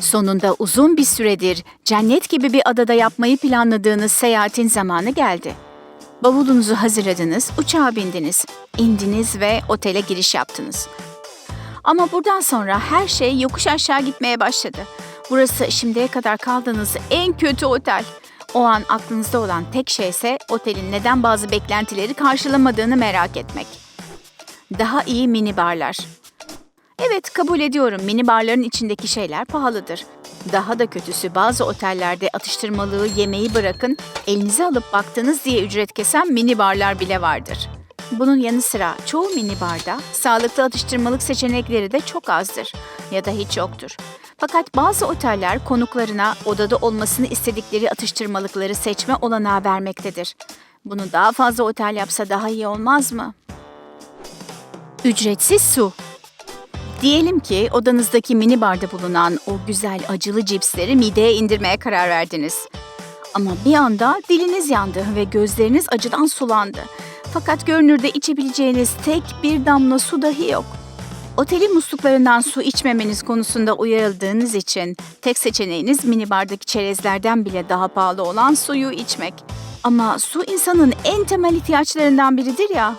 Sonunda uzun bir süredir cennet gibi bir adada yapmayı planladığınız seyahatin zamanı geldi. Bavulunuzu hazırladınız, uçağa bindiniz, indiniz ve otele giriş yaptınız. Ama buradan sonra her şey yokuş aşağı gitmeye başladı. Burası şimdiye kadar kaldığınız en kötü otel. O an aklınızda olan tek şey ise otelin neden bazı beklentileri karşılamadığını merak etmek. Daha iyi mini barlar. Evet kabul ediyorum mini barların içindeki şeyler pahalıdır. Daha da kötüsü bazı otellerde atıştırmalığı yemeği bırakın elinize alıp baktınız diye ücret kesen mini barlar bile vardır. Bunun yanı sıra çoğu mini barda sağlıklı atıştırmalık seçenekleri de çok azdır ya da hiç yoktur. Fakat bazı oteller konuklarına odada olmasını istedikleri atıştırmalıkları seçme olanağı vermektedir. Bunu daha fazla otel yapsa daha iyi olmaz mı? Ücretsiz su. Diyelim ki odanızdaki mini barda bulunan o güzel acılı cipsleri mideye indirmeye karar verdiniz. Ama bir anda diliniz yandı ve gözleriniz acıdan sulandı. Fakat görünürde içebileceğiniz tek bir damla su dahi yok. Otelin musluklarından su içmemeniz konusunda uyarıldığınız için tek seçeneğiniz mini bardaki çerezlerden bile daha pahalı olan suyu içmek. Ama su insanın en temel ihtiyaçlarından biridir ya.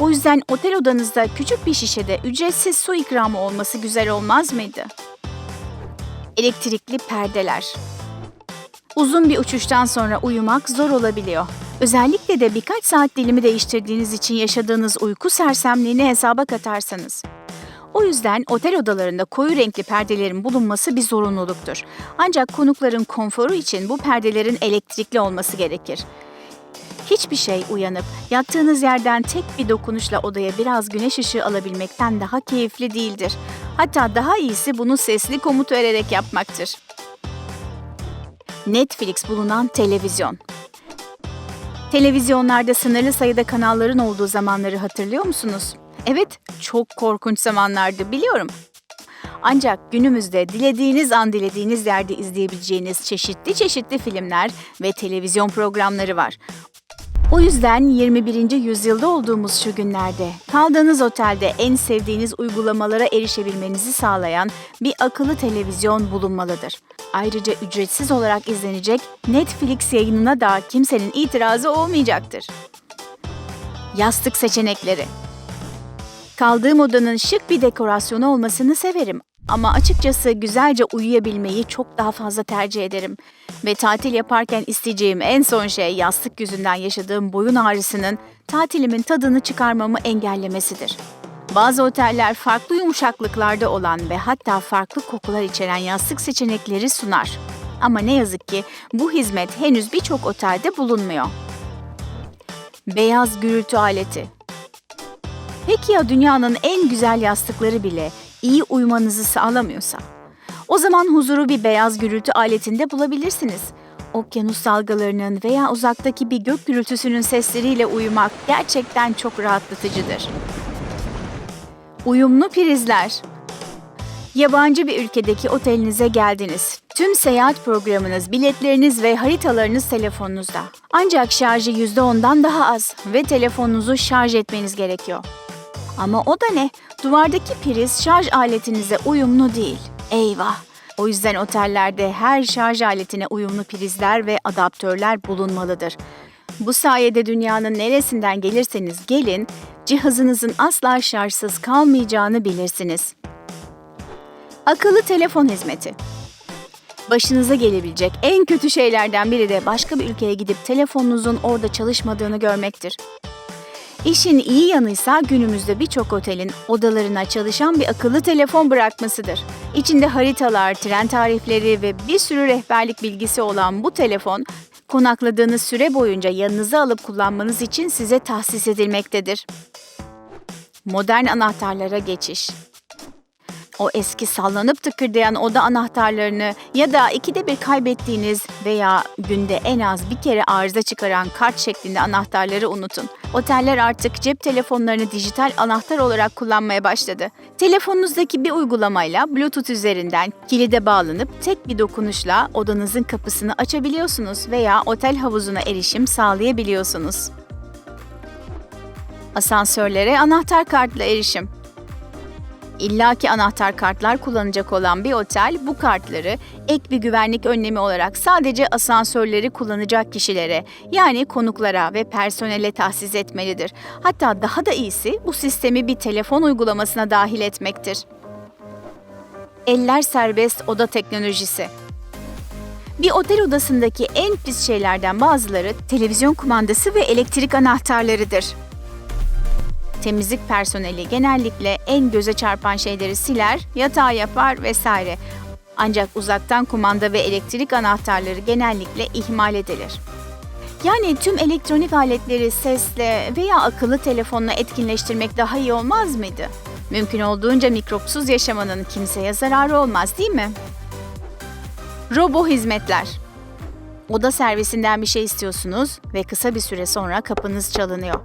O yüzden otel odanızda küçük bir şişede ücretsiz su ikramı olması güzel olmaz mıydı? Elektrikli perdeler. Uzun bir uçuştan sonra uyumak zor olabiliyor. Özellikle de birkaç saat dilimi değiştirdiğiniz için yaşadığınız uyku sersemliğini hesaba katarsanız. O yüzden otel odalarında koyu renkli perdelerin bulunması bir zorunluluktur. Ancak konukların konforu için bu perdelerin elektrikli olması gerekir. Hiçbir şey uyanıp yattığınız yerden tek bir dokunuşla odaya biraz güneş ışığı alabilmekten daha keyifli değildir. Hatta daha iyisi bunu sesli komut vererek yapmaktır. Netflix bulunan televizyon. Televizyonlarda sınırlı sayıda kanalların olduğu zamanları hatırlıyor musunuz? Evet, çok korkunç zamanlardı biliyorum. Ancak günümüzde dilediğiniz an dilediğiniz yerde izleyebileceğiniz çeşitli çeşitli filmler ve televizyon programları var. O yüzden 21. yüzyılda olduğumuz şu günlerde kaldığınız otelde en sevdiğiniz uygulamalara erişebilmenizi sağlayan bir akıllı televizyon bulunmalıdır. Ayrıca ücretsiz olarak izlenecek Netflix yayınına da kimsenin itirazı olmayacaktır. Yastık seçenekleri Kaldığım odanın şık bir dekorasyonu olmasını severim. Ama açıkçası güzelce uyuyabilmeyi çok daha fazla tercih ederim. Ve tatil yaparken isteyeceğim en son şey yastık yüzünden yaşadığım boyun ağrısının tatilimin tadını çıkarmamı engellemesidir. Bazı oteller farklı yumuşaklıklarda olan ve hatta farklı kokular içeren yastık seçenekleri sunar. Ama ne yazık ki bu hizmet henüz birçok otelde bulunmuyor. Beyaz gürültü aleti Peki ya dünyanın en güzel yastıkları bile iyi uyumanızı sağlamıyorsa? O zaman huzuru bir beyaz gürültü aletinde bulabilirsiniz. Okyanus dalgalarının veya uzaktaki bir gök gürültüsünün sesleriyle uyumak gerçekten çok rahatlatıcıdır. Uyumlu prizler Yabancı bir ülkedeki otelinize geldiniz. Tüm seyahat programınız, biletleriniz ve haritalarınız telefonunuzda. Ancak şarjı %10'dan daha az ve telefonunuzu şarj etmeniz gerekiyor. Ama o da ne? Duvardaki priz şarj aletinize uyumlu değil. Eyvah! O yüzden otellerde her şarj aletine uyumlu prizler ve adaptörler bulunmalıdır. Bu sayede dünyanın neresinden gelirseniz gelin, cihazınızın asla şarjsız kalmayacağını bilirsiniz. Akıllı telefon hizmeti. Başınıza gelebilecek en kötü şeylerden biri de başka bir ülkeye gidip telefonunuzun orada çalışmadığını görmektir. İşin iyi yanıysa günümüzde birçok otelin odalarına çalışan bir akıllı telefon bırakmasıdır. İçinde haritalar, tren tarifleri ve bir sürü rehberlik bilgisi olan bu telefon, konakladığınız süre boyunca yanınıza alıp kullanmanız için size tahsis edilmektedir. Modern anahtarlara geçiş. O eski sallanıp tıkırdayan oda anahtarlarını ya da ikide bir kaybettiğiniz veya günde en az bir kere arıza çıkaran kart şeklinde anahtarları unutun. Oteller artık cep telefonlarını dijital anahtar olarak kullanmaya başladı. Telefonunuzdaki bir uygulamayla Bluetooth üzerinden kilide bağlanıp tek bir dokunuşla odanızın kapısını açabiliyorsunuz veya otel havuzuna erişim İllaki anahtar kartlar kullanacak olan bir otel bu kartları ek bir güvenlik önlemi olarak sadece asansörleri kullanacak kişilere yani konuklara ve personele tahsis etmelidir. Hatta daha da iyisi bu sistemi bir telefon uygulamasına dahil etmektir. Eller serbest oda teknolojisi. Bir otel odasındaki en pis şeylerden bazıları televizyon kumandası ve elektrik anahtarlarıdır. Temizlik personeli genellikle en göze çarpan şeyleri siler, yatağı yapar vesaire. Ancak uzaktan kumanda ve elektrik anahtarları genellikle ihmal edilir. Yani tüm elektronik aletleri sesle veya akıllı telefonla etkinleştirmek daha iyi olmaz mıydı? Mümkün olduğunca mikropsuz yaşamanın kimseye zararı olmaz değil mi? Robo hizmetler. Oda servisinden bir şey istiyorsunuz ve kısa bir süre sonra kapınız çalınıyor.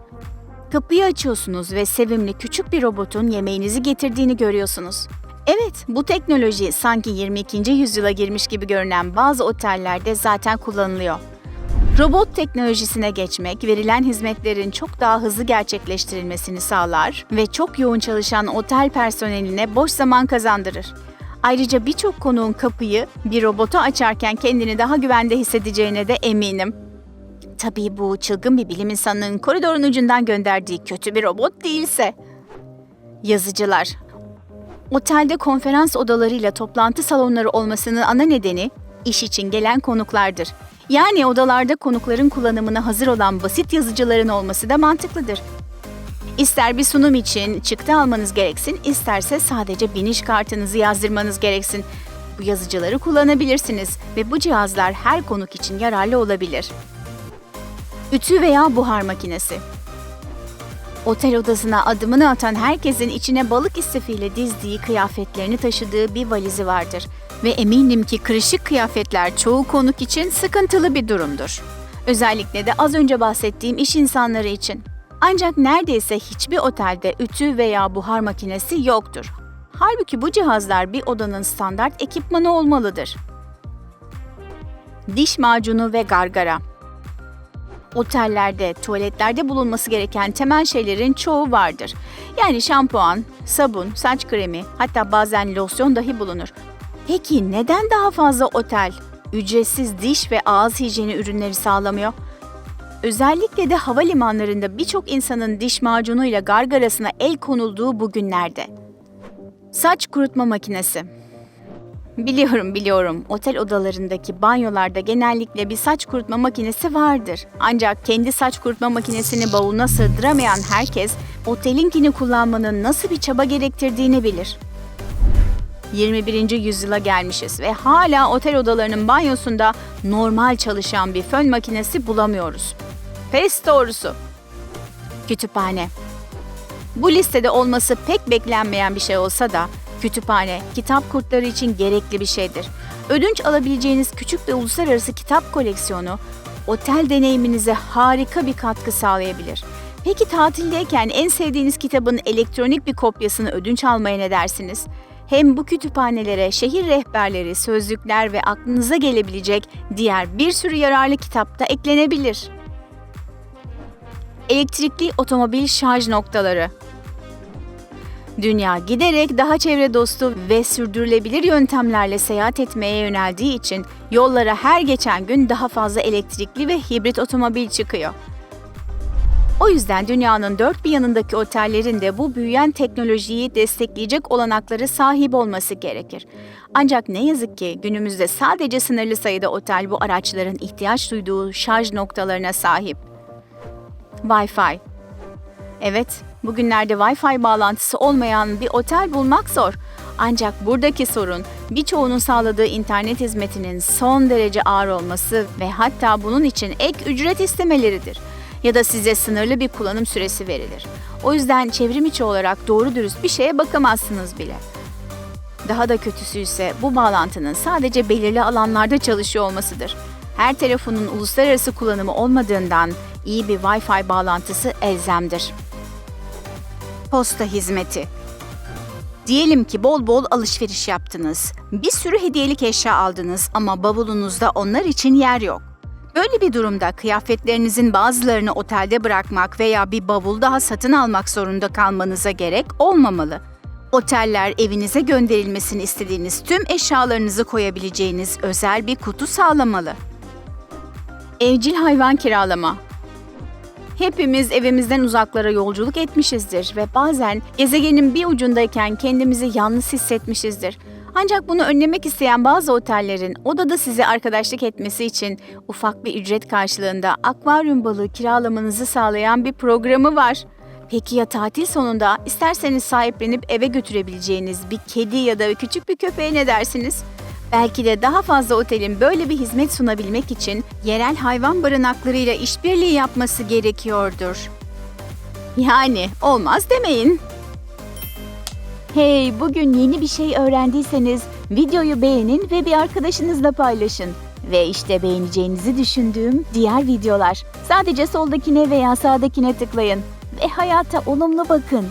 Kapıyı açıyorsunuz ve sevimli küçük bir robotun yemeğinizi getirdiğini görüyorsunuz. Evet, bu teknoloji sanki 22. yüzyıla girmiş gibi görünen bazı otellerde zaten kullanılıyor. Robot teknolojisine geçmek, verilen hizmetlerin çok daha hızlı gerçekleştirilmesini sağlar ve çok yoğun çalışan otel personeline boş zaman kazandırır. Ayrıca birçok konuğun kapıyı bir robota açarken kendini daha güvende hissedeceğine de eminim. Tabii bu çılgın bir bilim insanının koridorun ucundan gönderdiği kötü bir robot değilse. Yazıcılar. Otelde konferans odalarıyla toplantı salonları olmasının ana nedeni iş için gelen konuklardır. Yani odalarda konukların kullanımına hazır olan basit yazıcıların olması da mantıklıdır. İster bir sunum için çıktı almanız gereksin, isterse sadece biniş kartınızı yazdırmanız gereksin. Bu yazıcıları kullanabilirsiniz ve bu cihazlar her konuk için yararlı olabilir. Ütü veya buhar makinesi. Otel odasına adımını atan herkesin içine balık istifiyle dizdiği kıyafetlerini taşıdığı bir valizi vardır. Ve eminim ki kırışık kıyafetler çoğu konuk için sıkıntılı bir durumdur. Özellikle de az önce bahsettiğim iş insanları için. Ancak neredeyse hiçbir otelde ütü veya buhar makinesi yoktur. Halbuki bu cihazlar bir odanın standart ekipmanı olmalıdır. Diş macunu ve gargara. Otellerde, tuvaletlerde bulunması gereken temel şeylerin çoğu vardır. Yani şampuan, sabun, saç kremi, hatta bazen losyon dahi bulunur. Peki neden daha fazla otel ücretsiz diş ve ağız hijyeni ürünleri sağlamıyor? Özellikle de havalimanlarında birçok insanın diş macunuyla gargarasına el konulduğu bu günlerde. Saç kurutma makinesi. Biliyorum biliyorum. Otel odalarındaki banyolarda genellikle bir saç kurutma makinesi vardır. Ancak kendi saç kurutma makinesini bavuluna sığdıramayan herkes otelinkini kullanmanın nasıl bir çaba gerektirdiğini bilir. 21. yüzyıla gelmişiz ve hala otel odalarının banyosunda normal çalışan bir fön makinesi bulamıyoruz. Pes doğrusu. Kütüphane. Bu listede olması pek beklenmeyen bir şey olsa da kütüphane, kitap kurtları için gerekli bir şeydir. Ödünç alabileceğiniz küçük ve uluslararası kitap koleksiyonu otel deneyiminize harika bir katkı sağlayabilir. Peki tatildeyken en sevdiğiniz kitabın elektronik bir kopyasını ödünç almaya ne dersiniz? Hem bu kütüphanelere şehir rehberleri, sözlükler ve aklınıza gelebilecek diğer bir sürü yararlı kitap da eklenebilir. Elektrikli otomobil şarj noktaları Dünya giderek daha çevre dostu ve sürdürülebilir yöntemlerle seyahat etmeye yöneldiği için yollara her geçen gün daha fazla elektrikli ve hibrit otomobil çıkıyor. O yüzden dünyanın dört bir yanındaki otellerin de bu büyüyen teknolojiyi destekleyecek olanakları sahip olması gerekir. Ancak ne yazık ki günümüzde sadece sınırlı sayıda otel bu araçların ihtiyaç duyduğu şarj noktalarına sahip. Wi-Fi Evet, bugünlerde Wi-Fi bağlantısı olmayan bir otel bulmak zor. Ancak buradaki sorun birçoğunun sağladığı internet hizmetinin son derece ağır olması ve hatta bunun için ek ücret istemeleridir. Ya da size sınırlı bir kullanım süresi verilir. O yüzden çevrim içi olarak doğru dürüst bir şeye bakamazsınız bile. Daha da kötüsü ise bu bağlantının sadece belirli alanlarda çalışıyor olmasıdır. Her telefonun uluslararası kullanımı olmadığından iyi bir Wi-Fi bağlantısı elzemdir. Posta hizmeti Diyelim ki bol bol alışveriş yaptınız. Bir sürü hediyelik eşya aldınız ama bavulunuzda onlar için yer yok. Böyle bir durumda kıyafetlerinizin bazılarını otelde bırakmak veya bir bavul daha satın almak zorunda kalmanıza gerek olmamalı. Oteller evinize gönderilmesini istediğiniz tüm eşyalarınızı koyabileceğiniz özel bir kutu sağlamalı. Evcil hayvan kiralama. Hepimiz evimizden uzaklara yolculuk etmişizdir ve bazen gezegenin bir ucundayken kendimizi yalnız hissetmişizdir. Ancak bunu önlemek isteyen bazı otellerin odada size arkadaşlık etmesi için ufak bir ücret karşılığında akvaryum balığı kiralamanızı sağlayan bir programı var. Peki ya tatil sonunda isterseniz sahiplenip eve götürebileceğiniz bir kedi ya da küçük bir köpeğe ne dersiniz? Belki de daha fazla otelin böyle bir hizmet sunabilmek için yerel hayvan barınaklarıyla işbirliği yapması gerekiyordur. Yani olmaz demeyin. Hey, bugün yeni bir şey öğrendiyseniz videoyu beğenin ve bir arkadaşınızla paylaşın. Ve işte beğeneceğinizi düşündüğüm diğer videolar. Sadece soldakine veya sağdakine tıklayın ve hayata olumlu bakın.